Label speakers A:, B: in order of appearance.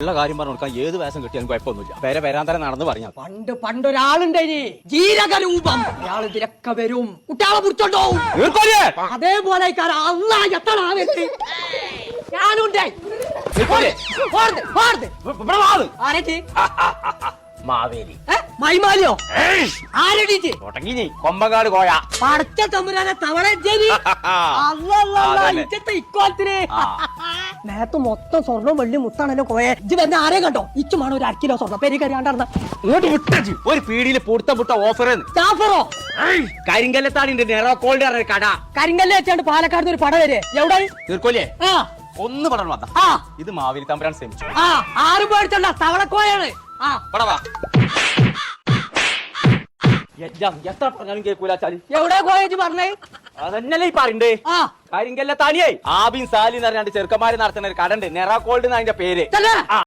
A: ഉള്ള കാര്യം പറഞ്ഞു കൊടുക്കാൻ ഏത് വേഷം കിട്ടിയാലും കുഴപ്പമൊന്നുമില്ല. പേരെ വരാന്തരം നടന്ന് പറഞ്ഞാൽ
B: പണ്ട് പണ്ടൊരാളുണ്ടായി ജീരകരൂപം. അയാൾ ഇതിലൊക്കെ വരും. കുട്ടികളെ പിടിച്ചോണ്ടോ? അതേപോലെ അല്ല എത്ര ഞാനുണ്ടേ.
A: മാവേലി?
B: മൈമാലിയോ? ആരടിച്ച്
A: തുടങ്ങി കൊമ്പങ്കാട് കോയ.
B: പടച്ച തമ്പുരാനെ. ഇച്ചത്തെ ഇക്കോലത്തിന്. നേരത്തെ മൊത്തം സ്വർണം വെള്ളി മുത്താണല്ലോ കോയെ ഇജ്ജ് വരുന്ന ആരെ കണ്ടോ? ഇച്ചുമാണ് ഒരു അരക്കിലോ സ്വർണം പെരി കറിയാണ്ടാർന്ന
A: ഒരു പീടിയിൽ പൊടുത്ത പുട്ട ഓഫർ
B: ജാഫറോ
A: കരിങ്കല്ലത്താടിന്റെ നെറോക്കോൾഡ് പറഞ്ഞ കട.
B: കരിങ്കല്ല് വെച്ചാണ്ട് പാലക്കാട് ഒരു പട വരെ. എവിടെ
A: തീർക്കോലേ
B: ആ.
A: ഒന്ന് പടം വന്ന
B: ആ.
A: ഇത് മാവേലി തമ്പുരാൻ ശ്രമിച്ചു
B: ആ ആരും പേടിച്ചണ്ട. തവളക്കോയാണ്. ആ.
A: പടവാ എത്ര പറഞ്ഞാലും കേൾക്കൂല ചാലി?
B: എവിടെ കോയേജ് പറഞ്ഞേ?
A: അതന്നല്ലേ ഈ പറയണ്ടേ?
B: ആ.
A: കരിങ്കല്ലത്താണിയേ ആബിൻ സാലി എന്ന് പറഞ്ഞാണ്ട് ചെറുക്കന്മാര് നടത്തുന്ന ഒരു കടണ്ട്. നെറാക്കോൾഡ് എന്നതിന്റെ പേര്. ആ